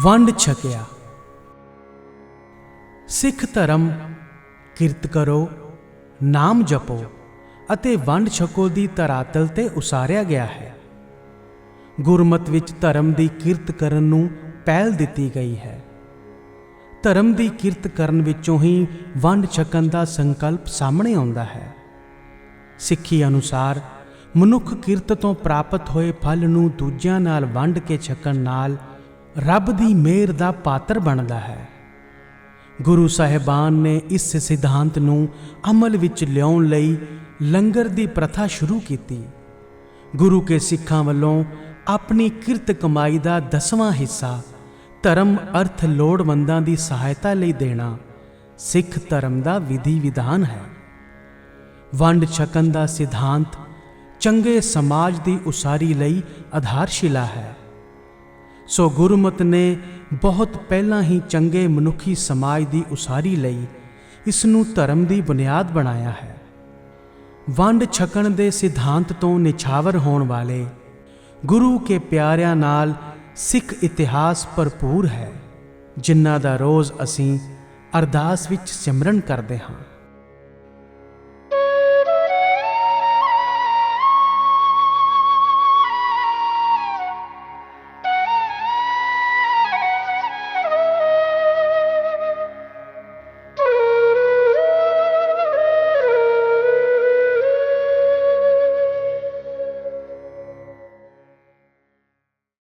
ਵੰਡ ਛਕਿਆ। ਸਿੱਖ ਧਰਮ, ਕਿਰਤ ਕਰੋ, ਨਾਮ ਜਪੋ ਅਤੇ ਵੰਡ ਛਕੋ ਦੀ ਧਰਾਤਲ ਤੇ ਉਸਾਰਿਆ ਗਿਆ ਹੈ। ਗੁਰਮਤ ਵਿੱਚ ਧਰਮ ਦੀ ਕਿਰਤ ਕਰਨ ਨੂੰ ਪਹਿਲ ਦਿੱਤੀ ਗਈ ਹੈ। ਧਰਮ ਦੀ ਕਿਰਤ ਕਰਨ ਵਿੱਚੋਂ ਹੀ ਵੰਡ ਛਕਣ ਦਾ ਸੰਕਲਪ ਸਾਹਮਣੇ ਆਉਂਦਾ ਹੈ। ਸਿੱਖੀ ਅਨੁਸਾਰ ਮਨੁੱਖ ਕਿਰਤ ਤੋਂ ਪ੍ਰਾਪਤ ਹੋਏ ਫਲ ਨੂੰ ਦੂਜਿਆਂ ਨਾਲ ਵੰਡ ਕੇ ਛਕਣ ਨਾਲ ਰੱਬ ਦੀ ਮਿਹਰ ਦਾ ਪਾਤਰ ਬਣਦਾ ਹੈ। ਗੁਰੂ ਸਾਹਿਬਾਨ ਨੇ ਇਸ ਸਿਧਾਂਤ ਨੂੰ ਅਮਲ ਵਿੱਚ ਲਿਆਉਣ ਲਈ ਲੰਗਰ ਦੀ ਪ੍ਰਥਾ ਸ਼ੁਰੂ ਕੀਤੀ। ਗੁਰੂ ਕੇ ਸਿੱਖਾਂ ਵੱਲੋਂ ਆਪਣੀ ਕਿਰਤ ਕਮਾਈ ਦਾ ਦਸਵਾਂ ਹਿੱਸਾ ਧਰਮ ਅਰਥ ਲੋੜਵੰਦਾਂ ਦੀ ਸਹਾਇਤਾ ਲਈ ਦੇਣਾ ਸਿੱਖ ਧਰਮ ਦਾ ਵਿਧੀ ਵਿਧਾਨ ਹੈ। ਵੰਡ ਛਕਣ ਦਾ ਸਿਧਾਂਤ ਚੰਗੇ ਸਮਾਜ ਦੀ ਉਸਾਰੀ ਲਈ ਆਧਾਰਸ਼ਿਲਾ ਹੈ। ਸੋ ਗੁਰਮਤ ਨੇ ਬਹੁਤ ਪਹਿਲਾਂ ਹੀ ਚੰਗੇ ਮਨੁੱਖੀ ਸਮਾਜ ਦੀ ਉਸਾਰੀ ਲਈ ਇਸ ਨੂੰ ਧਰਮ ਦੀ ਬੁਨਿਆਦ ਬਣਾਇਆ ਹੈ। ਵੰਡ ਛਕਣ ਦੇ ਸਿਧਾਂਤ ਤੋਂ ਨਿਛਾਵਰ ਹੋਣ ਵਾਲੇ ਗੁਰੂ ਕੇ ਪਿਆਰਿਆਂ ਨਾਲ ਸਿੱਖ ਇਤਿਹਾਸ ਭਰਪੂਰ ਹੈ, ਜਿਨ੍ਹਾਂ ਦਾ ਰੋਜ਼ ਅਸੀਂ ਅਰਦਾਸ ਵਿੱਚ ਸਿਮਰਨ ਕਰਦੇ ਹਾਂ।